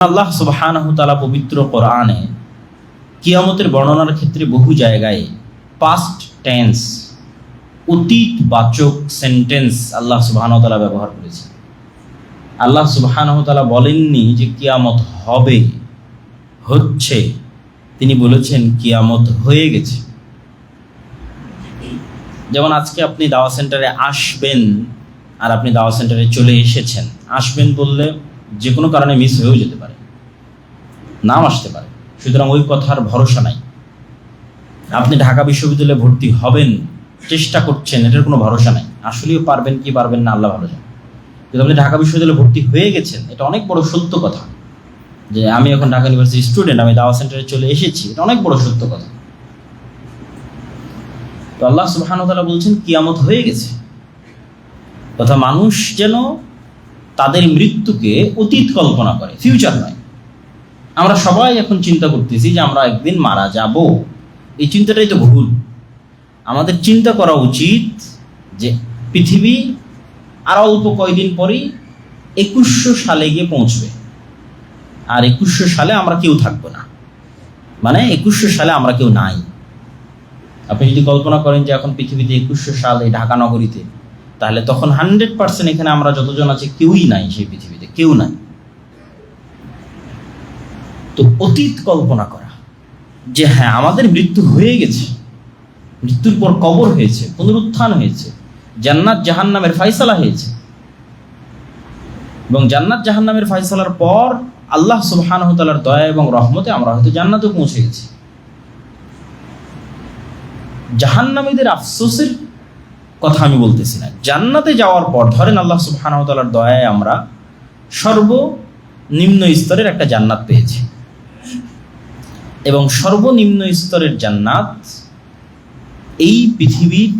আল্লাহ সুবহানাহু তাআলা পবিত্র কোরআনে কিয়ামতের বর্ণনার ক্ষেত্রে বহু জায়গায় পাস্ট টেন্স অতীত বাচক সেন্টেন্স আল্লাহ সুবহানাহু তাআলা ব্যবহার করেছে। আল্লাহ সুবহানাহু তাআলা বলেননি যে কিয়ামত হবে, হচ্ছে। তিনি বলেছেন কিয়ামত হয়ে গেছে। যেমন আজকে আপনি দাওয়া সেন্টারে আসবেন আর আপনি দাওয়া সেন্টারে চলে এসেছেন। আসবেন বললে যে কোনো কারণে মিস হয়েও যেতে পারে। নাম আসতে পারে। সুতরাং ওই কথার ভরসা নাই। আপনি ঢাকা বিশ্ববিদ্যালয়ে ভর্তি হবেন, চেষ্টা করছেন, এটার কোনো ভরসা নাই। আসলেও পারবেন কি পারবেন না, আল্লাহ ভালো জানে। কিন্তু আপনি ঢাকা বিশ্ববিদ্যালয়ে ভর্তি হয়ে গেছেন, এটা অনেক বড় সত্য কথা। যে আমি এখন ঢাকা ইউনিভার্সিটি স্টুডেন্ট আমি দাওয়া সেন্টারে চলে এসেছি, এটা অনেক বড় সত্য কথা। তো আল্লাহ তাআলা বলছেন, কিয়ামত হয়ে গেছে। তথা মানুষ যেন তাদের মৃত্যুকে অতীত কল্পনা করে ফিউচার নয়। আমরা সবাই এখন চিন্তা করতেছি যে আমরা একদিন মারা যাব। এই চিন্তাটাই তো ভুল। আমাদের চিন্তা করা উচিত যে পৃথিবী আর অল্প কয়দিন পরেই একুশশো সালে গিয়ে পৌঁছবে। আর একুশশো সালে আমরা কেউ থাকব না। মানে একুশশো সালে আমরা কেউ নাই। আপনি যদি কল্পনা করেন যে এখন পৃথিবীতে একুশশো সালে ঢাকা নগরীতে তাহলে তখন হান্ড্রেড পার্সেন্ট এখানে আমরা যতজন আছি কেউই নাই সেই পৃথিবীতে, কেউ নাই। তো অতীত কল্পনা করা যে হ্যাঁ আমাদের মৃত্যু হয়ে গেছে, মৃত্যুর পর কবর হয়েছে, পুনরুত্থান হয়েছে, জান্নাত জাহান্নামের ফাইসালা হয়েছে। এবং জান্নাত জাহান্নামের ফাইসালার পর আল্লাহ তাআলার দয়া এবং রহমতে আমরা হয়তো জান্নাতে পৌঁছে গেছি। জাহান্নামীদের আফসোসের কথা আমি বলতেছি না। জান্নাতে যাওয়ার পর, ধরেন আল্লাহ সুবহানাহু তাআলার দয়ায় আমরা সর্বনিম্ন স্তরের একটা জান্নাত পেয়েছি। এবং সর্বনিম্ন স্তরের জান্নাত এই পৃথিবীর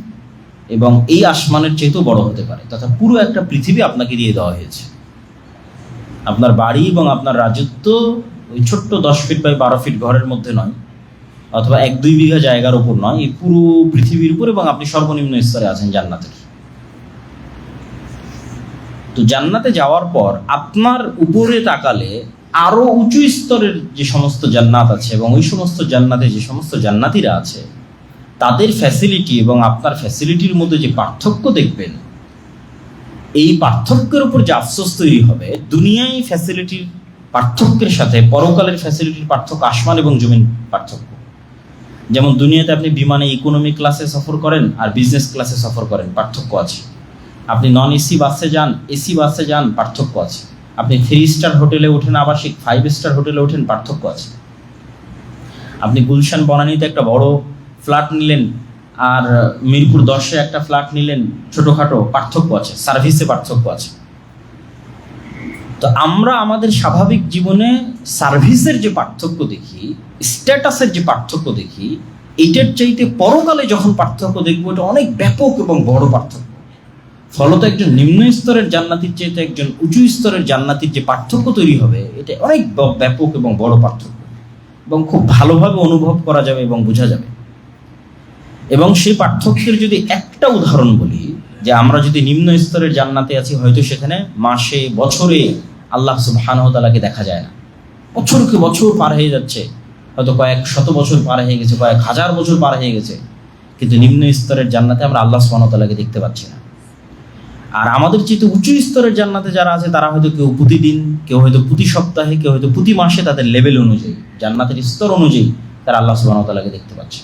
এবং এই আসমানের চেয়েতেও বড় হতে পারে, তথা পুরো একটা পৃথিবী আপনাকে দিয়ে দেওয়া হয়েছে। আপনার বাড়ি এবং আপনার রাজত্ব ওই ছোট্ট দশ ফিট বাই বারো ফিট ঘরের মধ্যে নয় অথবা এক দুই বিঘা জায়গার উপর নয়, এই পুরো পৃথিবীর উপর এবং আপনি সর্বনিম্ন স্তরে আছেন জান্নাতের তো জান্নাতে যাওয়ার পর আপনার উপরে তাকালে আরও উঁচু স্তরের যে সমস্ত জান্নাত আছে এবং ওই সমস্ত জান্নাতে যে সমস্ত জান্নাতিরা আছে, তাদের ফ্যাসিলিটি এবং আপনার ফ্যাসিলিটির মধ্যে যে পার্থক্য দেখবেন, এই পার্থক্যের উপর যে আফসোস তৈরি হবে, দুনিয়ায় ফ্যাসিলিটির পার্থক্যের সাথে পরকালের ফ্যাসিলিটির পার্থক্য, আসমান এবং জমিন পার্থক্য। যেমন দুনিয়াতে আপনি বিমানে ইকোনমি ক্লাসে সফর করেন আর বিজনেস ক্লাসে সফর করেন, পার্থক্য আছে। আপনি নন এসি বাসে যান এসি বাসে যান, পার্থক্য আছে। আপনি থ্রি স্টার হোটেলে ওঠেন, আবাসিক ফাইভ স্টার হোটেলে ওঠেন, পার্থক্য আছে। আপনি গুলশান, বনানীতে একটা বড় ফ্ল্যাট নিলেন আর মিরপুর দশে একটা ফ্ল্যাট নিলেন, ছোটোখাটো, পার্থক্য আছে সার্ভিসে পার্থক্য আছে। তো আমরা আমাদের স্বাভাবিক জীবনে সার্ভিসের যে পার্থক্য দেখি, স্ট্যাটাসের যে পার্থক্য দেখি, এইটার চাইতে পরকালে যখন পার্থক্য দেখব, এটা অনেক ব্যাপক এবং বড় পার্থক্য। ফলত একজন নিম্ন স্তরের জান্নাতির চাইতে একজন উঁচু স্তরের জান্নাতির যে পার্থক্য তৈরি হবে, এটা অনেক ব্যাপক এবং বড় পার্থক্য। এবং খুব ভালোভাবে অনুভব করা যাবে এবং বোঝা যাবে। এবং সেই পার্থক্যের যদি একটা উদাহরণ বলি, যে আমরা যদি নিম্ন স্তরের জান্নাতে আছি, হয়তো সেখানে মাসে, বছরে আল্লাহ সুবহানাহু ওয়া দেখা যায় না। বছর বছরকে বছর পার হয়ে যাচ্ছে, হয়তো কয়েক শত বছর পার হয়ে গেছে, কয়েক হাজার বছর পার হয়ে গেছে, কিন্তু নিম্ন স্তরের জান্নাতে আমরা আল্লাহ ওয়া দেখতে পাচ্ছি না। আর আমাদের চেয়ে উঁচু স্তরের জান্নাতে যারা আছে, তারা হয়তো কেউ প্রতিদিন, কেউ হয়তো প্রতি সপ্তাহে, কেউ হয়তো প্রতি মাসে তাদের লেভেল অনুযায়ী, জান্নাতের স্তর অনুযায়ী তারা আল্লাহ ওয়া দেখতে পাচ্ছে।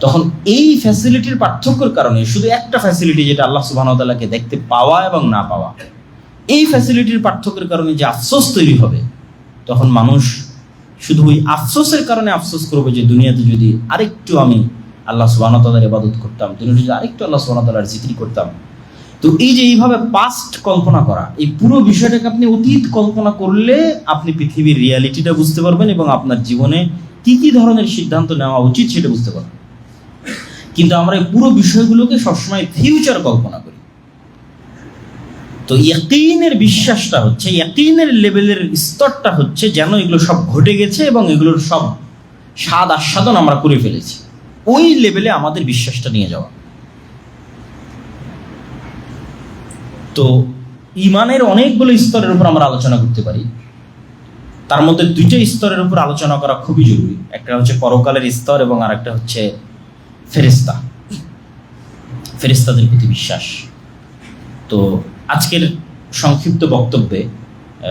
তখন এই ফ্যাসিলিটির পার্থক্যের কারণে শুধু একটা ফ্যাসিলিটি যেটা আল্লাহ ওয়া দেখতে পাওয়া এবং না পাওয়া এই ফ্যাসিলিটির পার্থক্যের কারণে যে আফসোস তৈরি হবে, তখন মানুষ শুধু ওই আফসোসের কারণে আফসোস করবে যে দুনিয়াতে যদি আরেকটু আমি আল্লাহ ওয়া ইবাদত করতাম, দুনিয়াতে যদি আরেকটু আল্লাহ ওয়া তাআলার করতাম। তো এই যে এইভাবে পাস্ট কল্পনা করা, এই পুরো বিষয়টাকে আপনি অতীত কল্পনা করলে আপনি পৃথিবীর রিয়ালিটিটা বুঝতে পারবেন এবং আপনার জীবনে কি কি ধরনের সিদ্ধান্ত নেওয়া উচিত সেটা বুঝতে পারবেন। কিন্তু আমরা এই পুরো বিষয়গুলোকে সবসময় ফিউচার কল্পনা তো ইয়াকিনের বিশ্বাসটা হচ্ছে, ইয়াকিনের লেভেলের স্তরটা হচ্ছে যেন এগুলো সব ঘটে গেছে এবং এগুলোর সব স্বাদ আস্বাদন আমরা করে ফেলেছি। ওই লেভেলে আমাদের বিশ্বাসটা নিয়ে যাওয়া। তো ইমানের অনেকগুলো স্তরের উপর আমরা আলোচনা করতে পারি। তার মধ্যে দুইটা স্তরের উপর আলোচনা করা খুবই জরুরি। একটা হচ্ছে পরকালের স্তর এবং আরেকটা হচ্ছে ফেরিস্তা ফেরিস্তাদের প্রতি বিশ্বাস। তো আজকের সংক্ষিপ্ত বক্তব্যে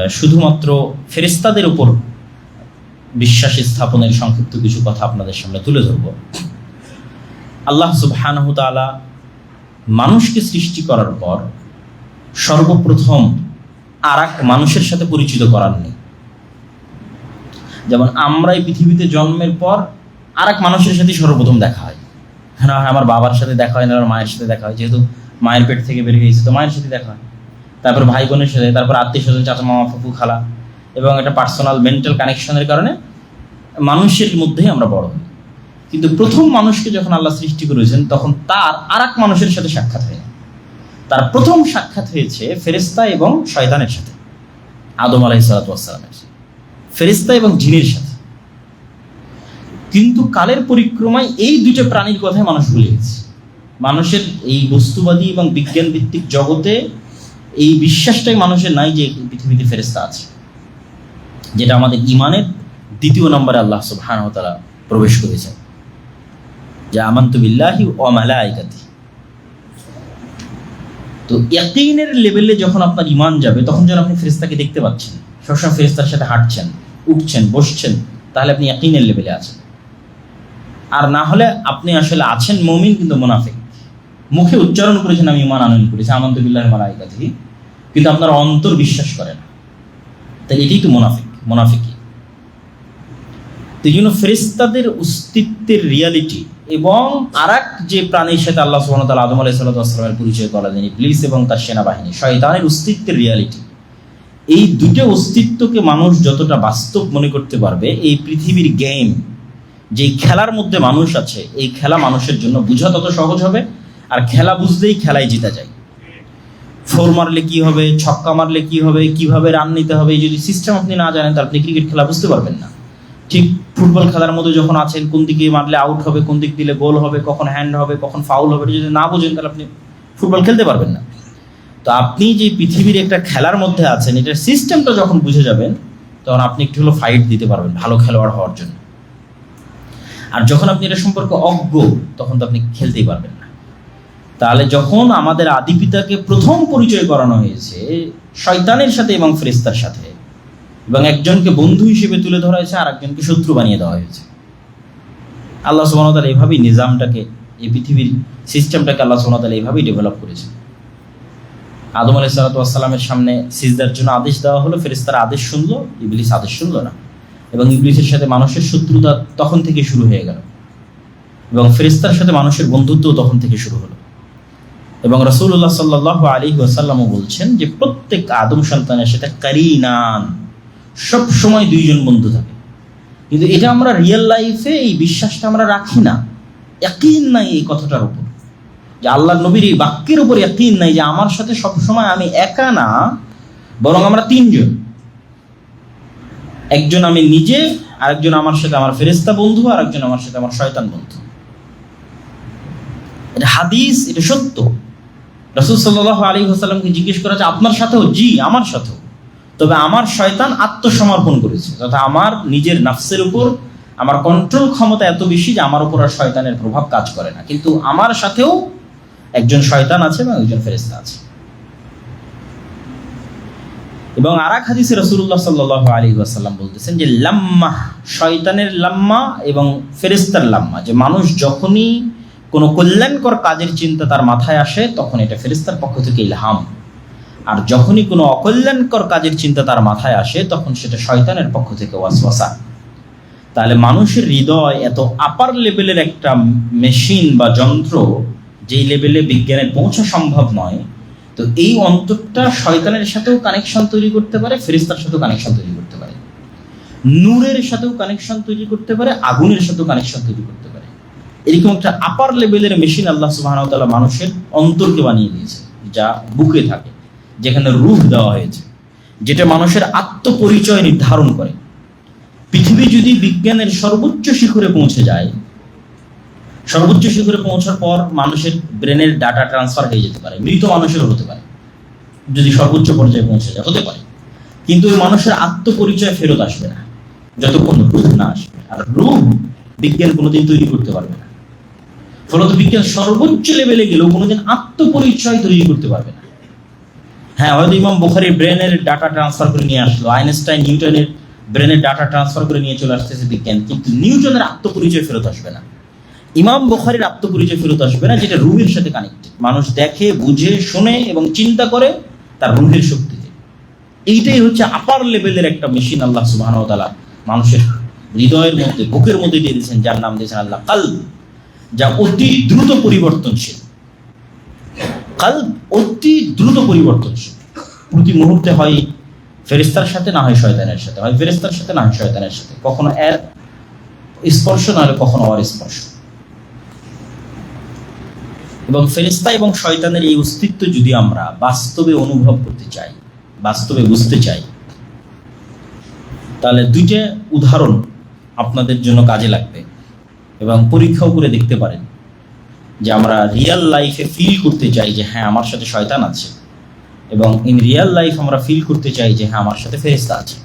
শুধুমাত্র ফেরিস্তাদের উপর বিশ্বাস স্থাপনের সংক্ষিপ্ত কিছু কথা আপনাদের সামনে তুলে ধরব। আল্লাহ তাআলা মানুষকে সৃষ্টি করার পর সর্বপ্রথম আর মানুষের সাথে পরিচিত করাননি। যেমন আমরা এই পৃথিবীতে জন্মের পর আর মানুষের সাথে সর্বপ্রথম দেখা হয়। হয়, আমার বাবার সাথে দেখা হয় না, আমার মায়ের সাথে দেখা হয়। যেহেতু মায়ের পেট থেকে বের হয়েছে, তো মায়ের সাথে দেখা হয়। তারপর ভাই বোনের সাথে, তারপর আত্মীয় স্বজন, চাচা মামা, ফুফু, খালা, এবং একটা পার্সোনাল মেন্টাল কানেকশনের কারণে মানুষের মধ্যেই আমরা বড় হই। কিন্তু প্রথম মানুষকে যখন আল্লাহ সৃষ্টি করেছেন, তখন তার আর এক মানুষের সাথে সাক্ষাৎ হয় তার প্রথম সাক্ষাৎ হয়েছে ফেরেস্তা এবং শয়তানের সাথে, আদম আলাই সালাতামের ফেরিস্তা এবং জিনের সাথে। কিন্তু কালের পরিক্রমায় এই দুইটা প্রাণীর কথাই মানুষ ভুলে গেছে। মানুষের এই বস্তুবাদী এবং বিজ্ঞান ভিত্তিক জগতে এই বিশ্বাসটাই মানুষের নাই যে পৃথিবীতে ফেরেস্তা আছে। যেটা আমাদের ইমানের দ্বিতীয় নম্বরে আল্লাহ তাআলা প্রবেশ করেছেন। যে আমান্তু বিল্লাহি মালাইকাতি তো ইয়াকিনের লেভেলে যখন আপনার ইমান যাবে, তখন যখন আপনি ফেরেস্তাকে দেখতে পাচ্ছেন। সবসময় ফেরেস্তার সাথে হাঁটছেন, উঠছেন, বসছেন, তাহলে আপনি ইয়াকিনের লেভেলে আছেন। আর না হলে আপনি আসলে আছেন মমিন কিন্তু মুনাফিক। মুখে উচ্চারণ করেছেন আমি ইমান আনয়ন করেছি আমান্ত বিল্লাহ মালাইকাতি কিন্তু আপনার অন্তর বিশ্বাস করে না। তাই এটাই তো মোনাফিক, মুনাফিকি। তো এই জন্য ফেরিস্তাদের অস্তিত্বের রিয়ালিটি এবং আর যে প্রাণীর সাথে আল্লাহ সুবহানাহু ওয়া তাআলা আদম আলাইহিস সালামের পরিচয় করা দেন ইবলিস এবং তার সেনাবাহিনী, শয়তানের অস্তিত্বের রিয়ালিটি এই দুটো অস্তিত্বকে মানুষ যতটা বাস্তব মনে করতে পারবে, এই পৃথিবীর গেম যেই খেলার মধ্যে মানুষ আছে, এই খেলা মানুষের জন্য বোঝা তত সহজ হবে। আর খেলা বুঝলেই খেলায় জিতা যায়। ফোর মারলে কি হবে, ছক্কা মারলে কি হবে, কীভাবে রান নিতে হবে যদি সিস্টেম আপনি না জানেন, তাহলে আপনি ক্রিকেট খেলা বুঝতে পারবেন না। ঠিক ফুটবল খেলার মধ্যে যখন আছেন, কোন দিকে মারলে আউট হবে, কোন দিক দিলে গোল হবে, কখন হ্যান্ড হবে, কখন ফাউল হবে যদি না বোঝেন, তাহলে আপনি ফুটবল খেলতে পারবেন না। তো আপনি যে পৃথিবীর একটা খেলার মধ্যে আছেন, এটার সিস্টেমটা যখন বুঝে যাবেন, তখন আপনি একটু হলো ফাইট দিতে পারবেন, ভালো খেলোয়াড় হওয়ার জন্য। আর যখন আপনি এটা সম্পর্কে অজ্ঞ, তখন তো আপনি খেলতেই পারবেন না। তাহলে যখন আমাদের আদি পিতাকে প্রথম পরিচয় করানো হয়েছে, শয়তানের সাথে এবং ফেরেস্তার সাথে, এবং একজনকে বন্ধু হিসেবে তুলে ধরা হয়েছে আর একজনকে শত্রু বানিয়ে দেওয়া হয়েছে। আল্লাহ সুবাহতাল এইভাবেই নিজামটাকে, এই পৃথিবীর সিস্টেমটাকে আল্লাহ সুবাহতাল এইভাবেই ডেভেলপ করেছে। আদম আলাই সালাতামের সামনে সিজদার জন্য আদেশ দেওয়া হলো ফেরেস্তারা আদেশ শুনলো, ইবলিস আদেশ শুনলো না। এবং ইবলিসের সাথে মানুষের শত্রুতা তখন থেকে শুরু হয়ে গেল। এবং ফেরেস্তার সাথে মানুষের বন্ধুত্ব তখন থেকে শুরু হলো। এবং রসুল্লাহ সাল্লাহ আলী ওয়াসাল্লামও বলছেন যে প্রত্যেক আদম সন্তানের সাথে কারিনান। সব সময় দুইজন বন্ধু থাকে। কিন্তু এটা আমরা রিয়েল লাইফে এই বিশ্বাসটা আমরা রাখি না। একইন নাই এই কথাটার উপর। যে আল্লাহ নবীর এই বাক্যের উপর একইন নাই যে আমার সাথে সব সময় আমি একা না, বরং আমরা তিনজন। একজন আমি নিজে, আরেকজন আমার সাথে আমার ফেরেস্তা বন্ধু আর একজন আমার সাথে আমার শয়তান বন্ধু। এটা হাদিস, এটা সত্য। রসুল সাল্লাহ আলী হাসাল্লামকে জিজ্ঞেস করা যে আপনার সাথেও? জি, আমার সাথেও। তবে আমার শয়তান আত্মসমর্পণ করেছে। তথা আমার নিজের নাফসের উপর আমার কন্ট্রোল ক্ষমতা এত বেশি যে আমার উপর আর শয়তানের প্রভাব কাজ করে না। কিন্তু আমার সাথেও একজন শয়তান আছে এবং একজন ফেরেস্তা আছে। এবং আর এক হাদিসে রসুল্লাহ সাল্লাহ আলী আসাল্লাম বলতেছেন যে, লাম্মা শয়তানের লাম্মা এবং ফেরেস্তার লাম্মা। যে মানুষ যখনই কোনো কল্যাণকর কাজের চিন্তা তার মাথায় আসে, তখন এটা ফেরিস্তার পক্ষ থেকে ইলহাম। আর যখনই কোনো অকল্যাণকর কাজের চিন্তা তার মাথায় আসে, তখন সেটা শয়তানের পক্ষ থেকে ওয়াসওয়াসা। তাহলে মানুষের হৃদয় এত আপার লেভেলের একটা মেশিন বা যন্ত্র, যেই লেভেলে বিজ্ঞানের পৌঁছা সম্ভব নয়, তো এই অন্তরটা শয়তানের সাথেও কানেকশন তৈরি করতে পারে ফেরিস্তার সাথেও কানেকশন তৈরি করতে পারে। নূরের সাথেও কানেকশন তৈরি করতে পারে, আগুনের সাথেও কানেকশন তৈরি করতে পারে। এরকম একটা আপার লেভেলের মেশিন আল্লাহ সুবাহ মানুষের অন্তরকে বানিয়ে দিয়েছে, যা বুকে থাকে, যেখানে রূপ দেওয়া হয়েছে, যেটা মানুষের আত্মপরিচয় নির্ধারণ করে। পৃথিবী যদি বিজ্ঞানের সর্বোচ্চ শিখরে পৌঁছে যায়, সর্বোচ্চ শিখরে পৌঁছার পর মানুষের ব্রেনের ডাটা ট্রান্সফার হয়ে যেতে পারে, মৃত মানুষেরও হতে পারে, যদি সর্বোচ্চ পর্যায়ে পৌঁছে যায়, হতে পারে। কিন্তু ওই মানুষের আত্মপরিচয় ফেরত আসবে না, যতক্ষণ রূপ না আসবে, আর রূপ বিজ্ঞান কোনোদিন তৈরি করতে পারবে না। ফলত বিজ্ঞান সর্বোচ্চ লেভেলে গেলেও কোনোদিন আত্মপরিচয় তৈরি করতে পারবে না। হ্যাঁ হয়তো ইমাম বুখারির ব্রেনের ডাটা ট্রান্সফার করে নিয়ে আসলো, আইনস্টাইন নিউটনের ব্রেনের ডাটা ট্রান্সফার করে নিয়ে চলে আসতেছে বিজ্ঞান, কিন্তু নিউটনের আত্মপরিচয় ফেরত আসবে না। ইমাম বুখারির আত্মপরিচয় ফেরত আসবে না, যেটা রুহের সাথে কানেক্টেড মানুষ দেখে, বুঝে, শুনে এবং চিন্তা করে তার রুহের শক্তিতে। এইটাই হচ্ছে আপার লেভেলের একটা মেশিন আল্লাহ তাআলা মানুষের হৃদয়ের মধ্যে, বুকের মধ্যে দিয়ে দিয়েছেন, যার নাম দিয়েছেন আল্লাহ কাল যা অতি দ্রুত পরিবর্তনশীল। কাল অতি দ্রুত পরিবর্তনশীল। প্রতি মুহূর্তে হয় ফেরেস্তার সাথে, না হয় শয়তানের সাথে। হয় ফেরেস্তার সাথে, না হয় শয়তানের সাথে। কখনো এর স্পর্শ, না হলে কখনো অর স্পর্শ। এবং ফেরেস্তা এবং শয়তানের এই অস্তিত্ব যদি আমরা বাস্তবে অনুভব করতে চাই, বাস্তবে বুঝতে চাই, তাহলে দুইটা উদাহরণ আপনাদের জন্য কাজে লাগবে। এবং পরীক্ষাও করে দেখতে পারেন যে আমরা রিয়েল লাইফে ফিল করতে চাই যে হ্যাঁ আমার সাথে শয়তান আছে। এবং ইন রিয়েল লাইফ আমরা ফিল করতে চাই যে হ্যাঁ আমার সাথে ফেরেস্তা আছে।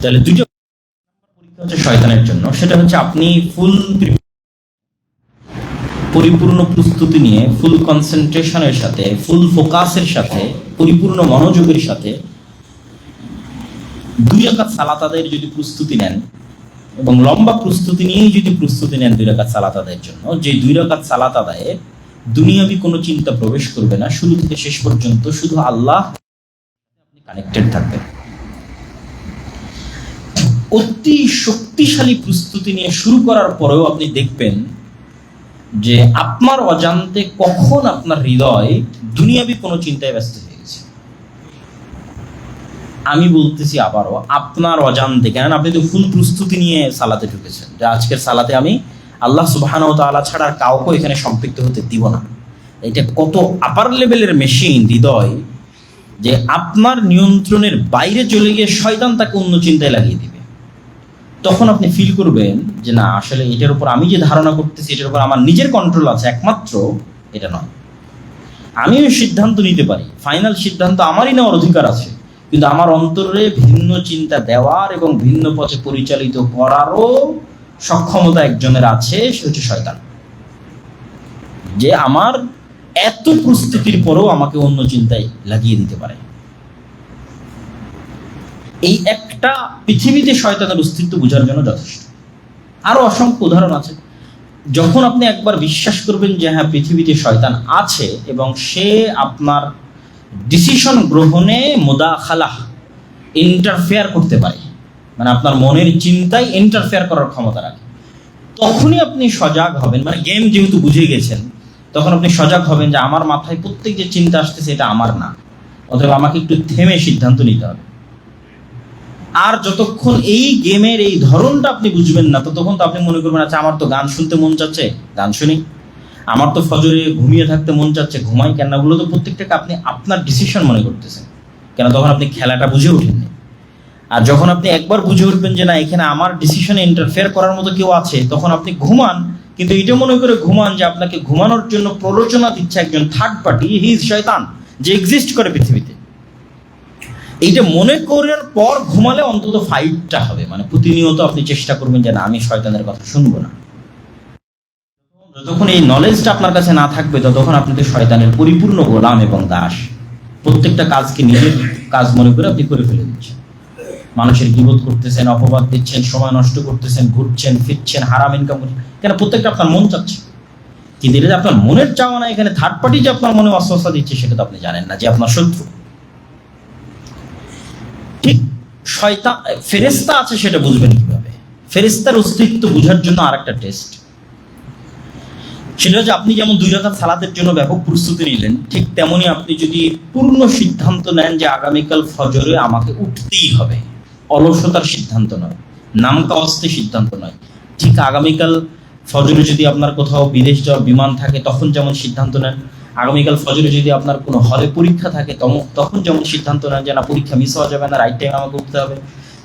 তাহলে দুইটা পরীক্ষা হচ্ছে শয়তানের জন্য। সেটা হচ্ছে আপনি ফুল পরিপূর্ণ প্রস্তুতি নিয়ে ফুল কনসেন্ট্রেশনের সাথে ফুল ফোকাসের সাথে, পরিপূর্ণ মনোযোগের সাথে দুই রাকাত সালাত আদায়ের যদি প্রস্তুতি নেন এবং লম্বা প্রস্তুতি নিয়েই যদি প্রস্তুতি নেন দুই রাকাত সালাত আদায়ের জন্য, যে দুই রাকাত সালাত আদায়ে দুনিয়াবি কোনো চিন্তা প্রবেশ করবে না, শুরু থেকে শেষ পর্যন্ত শুধু আল্লাহ আপনি কানেক্টেড থাকবেন। অতি শক্তিশালী প্রস্তুতি নিয়ে শুরু করার পরেও আপনি দেখবেন যে আপনার অজান্তে কখন আপনার হৃদয় দুনিয়াবি কোনো চিন্তায় ব্যস্ত আমি বলতেছি আবারও, আপনার অজান্তে কেন আপনি তো ফুল প্রস্তুতি নিয়ে সালাতে ঢুকেছেন, যে আজকের সালাতে আমি আল্লাহ সুবাহান তালা ছাড়া কাউকে এখানে সম্পৃক্ত হতে দিব না। এটা কত আপার লেভেলের মেশিন হৃদয়, যে আপনার নিয়ন্ত্রণের বাইরে চলে গিয়ে শয়তান তাকে অন্য চিন্তায় লাগিয়ে দিবে। তখন আপনি ফিল করবেন যে না, আসলে এটার উপর আমি যে ধারণা করতেছি, এটার উপর আমার নিজের কন্ট্রোল আছে, একমাত্র এটা নয়। আমিও সিদ্ধান্ত নিতে পারি ফাইনাল সিদ্ধান্ত আমারই নেওয়ার অধিকার আছে। কিন্তু আমার অন্তরে ভিন্ন চিন্তা দেওয়ার এবং ভিন্ন পথে পরিচালিত করারও সক্ষমতা একজনের আছে, সে হচ্ছে শয়তান। যে আমার এত প্রস্তুতির পরেও আমাকে অন্য চিন্তায় লাগিয়ে দিতে পারে। এই একটা পৃথিবীতে শয়তানের অস্তিত্ব বোঝার জন্য যথেষ্ট। আরও অসংখ্য উদাহরণ আছে। যখন আপনি একবার বিশ্বাস করবেন যে হ্যাঁ পৃথিবীতে শয়তান আছে এবং সে আপনার ডিসিশন গ্রহণে মোদাখালাহ ইন্টারফেয়ার করতে পারে। মানে আপনার মনের চিন্তায় ইন্টারফেয়ার করার ক্ষমতা রাখে। তখনই আপনি সজাগ হবেন। মানে গেম যেহেতু বুঝে গেছেন, তখন আপনি সজাগ হবেন যে আমার মাথায় প্রত্যেক যে চিন্তা আসতেছে এটা আমার না। অথবা আমাকে একটু থেমে সিদ্ধান্ত নিতে হবে। আর যতক্ষণ এই গেমের এই ধরনটা আপনি বুঝবেন না, ততক্ষণ তো আপনি মনে করবেন আচ্ছা আমার তো গান শুনতে মন চাচ্ছে। গান শুনি। আমার তো ফজরে ঘুমিয়ে থাকতে মন চাচ্ছে, ঘুমাই কেন ওগুলো তো প্রত্যেকটাকে আপনি আপনার ডিসিশন মনে করতেছেন। কেন তখন আপনি খেলাটা বুঝে ওঠেননি আর যখন আপনি একবার বুঝে উঠবেন যে না, এখানে আমার ডিসিশনে ইন্টারফেয়ার করার মতো কেউ আছে, তখন আপনি ঘুমান, কিন্তু এটা মনে করে ঘুমান যে আপনাকে ঘুমানোর জন্য প্ররোচনা দিচ্ছে একজন থার্ড পার্টি হি ইজ শয়তান, যে এক্সিস্ট করে পৃথিবীতে। এইটা মনে করার পর ঘুমালে অন্তত ফাইটটা হবে। মানে প্রতিনিয়ত আপনি চেষ্টা করবেন যে না, আমি শয়তানের কথা শুনব না। যতক্ষণ এই নলেজটা আপনার কাছে না থাকবে, ততক্ষণ আপনি তো শয়তানের পরিপূর্ণ গোলাম এবং দাস। প্রত্যেকটা কাজকে নিজের কাজ মনে করে আপনি করে ফেলে দিচ্ছেন। মানুষের গিবোধ করতেছেন, অপবাদ দিচ্ছেন, সময় নষ্ট করতেছেন, ঘুরছেন, ফিরছেন, হারাম ইনকাম করছেন। কেন প্রত্যেকটা আপনার মন চাচ্ছে? কিন্তু এটা যে আপনার মনের চাওয়া না এখানে থার্ড পার্টি যে আপনার মনে অস্বস্থা দিচ্ছে, সেটা তো আপনি জানেন না যে আপনার শত্রু। ঠিক শয়তা ফেরেস্তা আছে সেটা বুঝবেন কীভাবে? ফেরেস্তার অস্তিত্ব বোঝার জন্য আর একটা টেস্ট সেটা হচ্ছে আপনি যেমন দুই রাকাত সালাতের জন্য ব্যাপক প্রস্তুতি নিলেন, ঠিক তেমনি আপনি যদি পূর্ণ সিদ্ধান্ত নেন যে আগামীকাল ফজরে আমাকে উঠতেই হবে। অলসতার সিদ্ধান্ত নয় নামকা অস্তে সিদ্ধান্ত নয়। ঠিক আগামীকাল ফজরে যদি আপনার কোথাও বিদেশ যাওয়ার বিমান থাকে, তখন যেমন সিদ্ধান্ত নেন। আগামীকাল ফজরে যদি আপনার কোনো হলে পরীক্ষা থাকে তখন যেমন সিদ্ধান্ত নেন যে না, পরীক্ষা মিস হওয়া যাবে না রাইট টাইম আমাকে উঠতে হবে।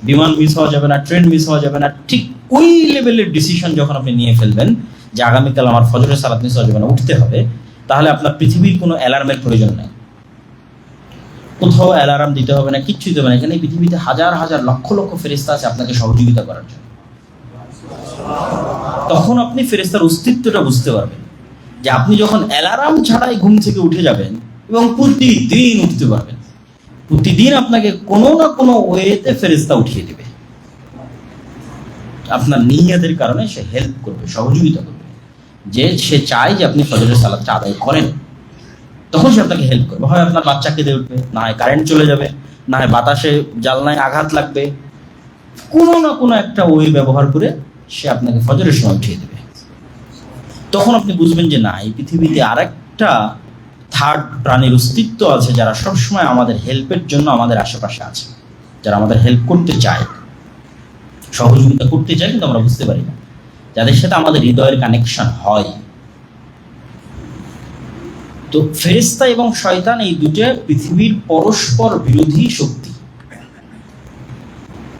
বিমান মিস হওয়া যাবে না ট্রেন মিস হওয়া যাবে না, ঠিক ওই লেভেলের ডিসিশন যখন আপনি নিয়ে ফেলবেন যে আগামীকাল আমার ফজরের সালাত মিস হওয়া উঠতে হবে, তাহলে আপনার পৃথিবীর কোনো অ্যালার্মের প্রয়োজন নেই। কোথাও অ্যালার্ম দিতে হবে না, কিচ্ছু দিতে হবে না। এখানে পৃথিবীতে হাজার হাজার লক্ষ লক্ষ ফেরিস্তা আছে আপনাকে সহযোগিতা করার জন্য। তখন আপনি ফেরেস্তার অস্তিত্বটা বুঝতে পারবেন যে আপনি যখন অ্যালার্ম ছাড়াই ঘুম থেকে উঠে যাবেন এবং প্রতিদিন উঠতে পারবেন, প্রতিদিন আপনাকে কোনো না কোনো ওয়েতে ফেরেস্তা উঠিয়ে দেবে। আপনার নিয়াদের কারণে সে হেল্প করবে, সহযোগিতা করবে। যে সে চায় যে আপনি ফজরের সালাদটা আদায় করেন। তখন সে আপনাকে হেল্প করবে। হয় আপনার বাচ্চা কেঁদে উঠবে, না হয় কারেন্ট চলে যাবে, না হয় বাতাসে জালনায় আঘাত লাগবে। কোনো না কোনো একটা ওয়ে ব্যবহার করে সে আপনাকে ফজরের সময় উঠিয়ে দেবে। তখন আপনি বুঝবেন যে না, এই পৃথিবীতে আরেকটা থার্ড প্রাণীর অস্তিত্ব আছে যারা সবসময় আমাদের হেল্পের জন্য আমাদের আশেপাশে আছে। যারা আমাদের হেল্প করতে চায়। সহযোগিতা করতে চায় কিন্তু আমরা বুঝতে পারি না। যাদের সাথে আমাদের হৃদয়ের কানেকশন হয়। তো ফেরেস্তা এবং শয়তান এই দুটো পৃথিবীর পরস্পর বিরোধী শক্তি।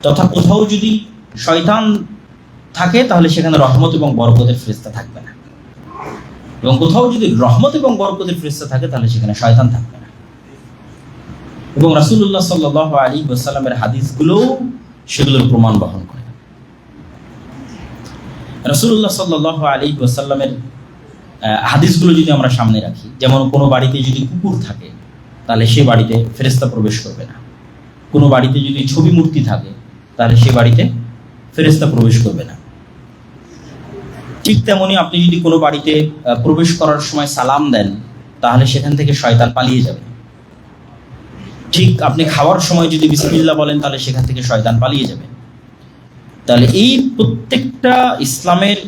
তথা কোথাও যদি শয়তান থাকে, তাহলে সেখানে রহমত এবং বরকতের ফেরেস্তা থাকবে না। এবং কোথাও যদি রহমত এবং বরকতের ফেরেস্তা থাকে, তাহলে সেখানে শয়তান থাকবে না। এবং রাসূলুল্লাহ সাল্লাল্লাহু আলাইহি ওয়াসাল্লামের হাদিসগুলোও সেগুলোর প্রমাণ বহন করে। রাসূলুল্লাহ সাল্লাল্লাহু আলাইহি ওয়াসাল্লামের হাদিসগুলো যদি আমরা সামনে রাখি, যেমন কোনো বাড়িতে যদি কুকুর থাকে, তাহলে সে বাড়িতে ফেরেস্তা প্রবেশ করবে না। কোনো বাড়িতে যদি ছবি মূর্তি থাকে, তাহলে সে বাড়িতে ফেরেস্তা প্রবেশ করবে না। ঠিক তেমনি আপনি যদি কোনো বাড়িতে প্রবেশ করার সময় সালাম দেন, তাহলে সেখান থেকে শয়তান পালিয়ে যাবে। ঠিক আপনি খাওয়ার সময় যদি বিসমিল্লাহ বলেন, তাহলে সেখান থেকে শয়তান পালিয়ে যাবে। তাহলে এই প্রত্যেকটা ইসলামের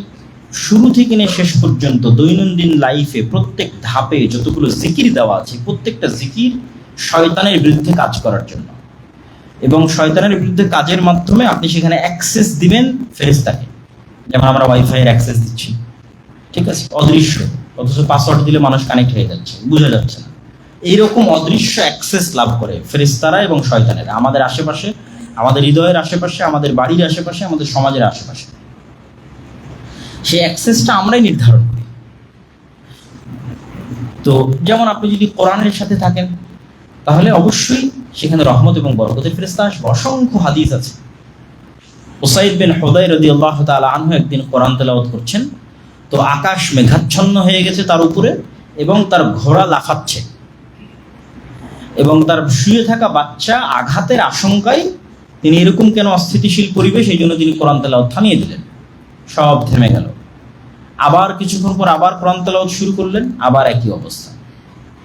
শুরু থেকে নিয়ে শেষ পর্যন্ত দৈনন্দিন লাইফে প্রত্যেক ধাপে যতগুলো জিকির দেওয়া আছে, প্রত্যেকটা জিকির শয়তানের বিরুদ্ধে কাজ করার জন্য। এবং শয়তানের বিরুদ্ধে কাজের মাধ্যমে আপনি সেখানে অ্যাক্সেস দিবেন ফেরেস্তাকে যেমন আমরা ওয়াইফাইয়ের অ্যাক্সেস দিচ্ছি। ঠিক আছে? অদৃশ্য। অথচ পাসওয়ার্ড দিলে মানুষ কানেক্ট হয়ে যাচ্ছে, বোঝা যাচ্ছে না। এইরকম অদৃশ্য অ্যাক্সেস লাভ করে ফেরেস্তারা এবং শয়তানেরা। আমাদের আশেপাশে আমাদের হৃদয়ের আশেপাশে, আমাদের বাড়ির আশেপাশে, আমাদের সমাজের আশেপাশে। সেই অ্যাক্সেসটা আমরাই নির্ধারণ করি। তো যেমন আপনি যদি কোরআনের সাথে থাকেন, তাহলে অবশ্যই সেখানে রহমত এবং বরকতের ফেরেস্তা আসবে। অসংখ্য হাদিস আছে। ওসাইদ বিন হুদাই রাদিয়াল্লাহু তাআলা আনহু একদিন কোরআন তেলাওয়াত করছেন। তো আকাশ মেঘাচ্ছন্ন হয়ে গেছে তার উপরে এবং তার ঘোড়া লাফাচ্ছে। এবং তার শুয়ে থাকা বাচ্চা আঘাতের আশঙ্কায় তিনি এরকম কেন অস্থিতিশীল পরিবেশ? এই জন্য তিনি কোরআন তেলাওয়াত থামিয়ে দিলেন। সব থেমে গেল। আবার কিছুক্ষণ পর আবার কোরআন তেলাওয়াত শুরু করলেন, আবার একই অবস্থা।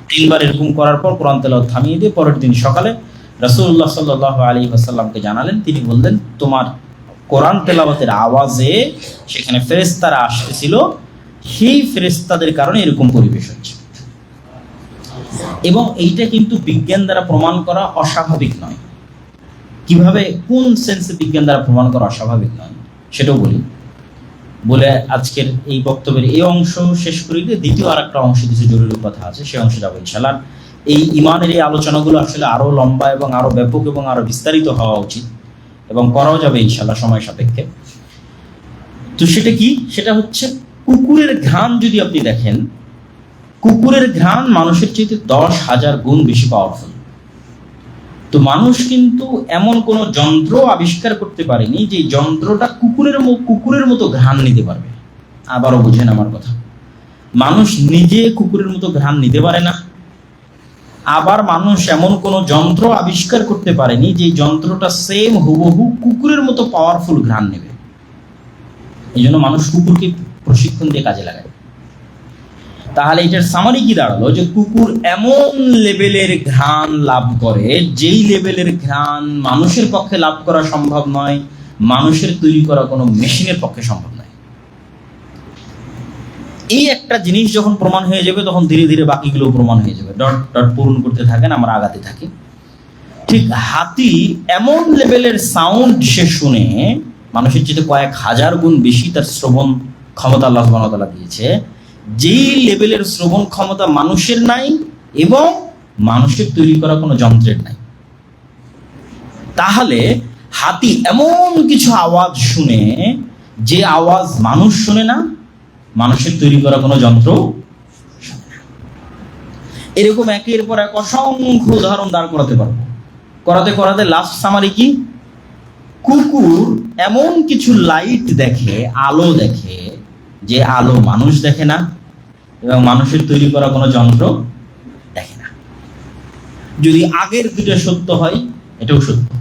তিনবার এরকম করার পর কোরআন তেলাওয়াত থামিয়ে দিয়ে পরের দিন সকালে রাসূলুল্লাহ সাল্লাল্লাহু আলাইহি ওয়াসাল্লামকে জানালেন। তিনি বললেন, তোমার কোরআন তেলাওয়াতের আওয়াজে সেখানে ফেরেশতারা আসতেছিল, সেই ফেরেশতাদের কারণে এরকম পরিবেশ হচ্ছে। এবং এইটা কিন্তু বিজ্ঞান দ্বারা প্রমাণ করা অস্বাভাবিক নয়। কীভাবে কোন সেন্সে বিজ্ঞান দ্বারা প্রমাণ করা অস্বাভাবিক নয়, সেটাও বলি। বলে আজকের এই বক্তব্যের এই অংশ শেষ করি দ্বিতীয় আর একটা অংশ কিছু জরুরি কথা আছে সেই অংশে যাব ইনশাল্লাহ এই ইমানের এই আলোচনাগুলো আসলে আরও লম্বা এবং আরও ব্যাপক এবং আরও বিস্তারিত হওয়া উচিত এবং করাও যাবে ইনশাল্লাহ সময় সাপেক্ষে। তো সেটা কি? সেটা হচ্ছে কুকুরের ঘ্রাণ যদি আপনি দেখেন, কুকুরের ঘ্রাণ মানুষের চাইতে দশ হাজার গুণ বেশি পাওয়ারফুল তো মানুষ কিন্তু এমন কোনো যন্ত্র আবিষ্কার করতে পারেনি যে যন্ত্রটা কুকুরের কুকুরের মতো ঘ্রাণ নিতে পারবে। আবারও বুঝেন আমার কথা। মানুষ নিজে কুকুরের মতো ঘ্রাণ নিতে পারে না। আবার মানুষ এমন কোনো যন্ত্র আবিষ্কার করতে পারেনি যে যন্ত্রটা সেম হুবহু কুকুরের মতো পাওয়ারফুল ঘ্রাণ নেবে। এই জন্য মানুষ কুকুরকে প্রশিক্ষণ দিয়ে কাজে লাগায়। তাহলে এটার সামারি কি দাঁড়াল? যে কুকুর এমন লেভেলের ঘ্রাণ লাভ করে, যেই লেভেলের ঘ্রাণ মানুষের পক্ষে লাভ করা সম্ভব নয়, মানুষের তৈরি করা কোনো মেশিনের পক্ষে সম্ভব নয়। এই একটা জিনিস যখন প্রমাণ হয়ে যাবে, তখন ধীরে ধীরে বাকিগুলো প্রমাণ হয়ে যাবে। ডট ডট পূরণ করতে থাকেন, আমরা আগাতে থাকি। ঠিক হাতি এমন লেভেলের সাউন্ড সে শুনে, মানুষের চেয়ে কয়েক হাজার গুণ বেশি তার শ্রবণ ক্ষমতা আল্লাহ দিয়েছে। যেই লেভেলের শ্রবণ ক্ষমতা মানুষের নাই এবং মানুষের তৈরি করা কোনো যন্ত্রের নাই। তাহলে হাতি এমন কিছু আওয়াজ শুনে, যে আওয়াজ মানুষ শুনে না, মানুষের তৈরি করা কোনো যন্ত্র এরকম একের পর এক অসংখ্য উদাহরণ দাঁড় করাতে পারব। করাতে করাতে লাস্ট সামারি কি? কুকুর এমন কিছু লাইট দেখে, আলো দেখে, যে আলো মানুষ দেখে না এবং মানুষের তৈরি করা কোনো যন্ত্র দেখে না। যদি আগের দুটো সত্য হয়, এটাও সত্য।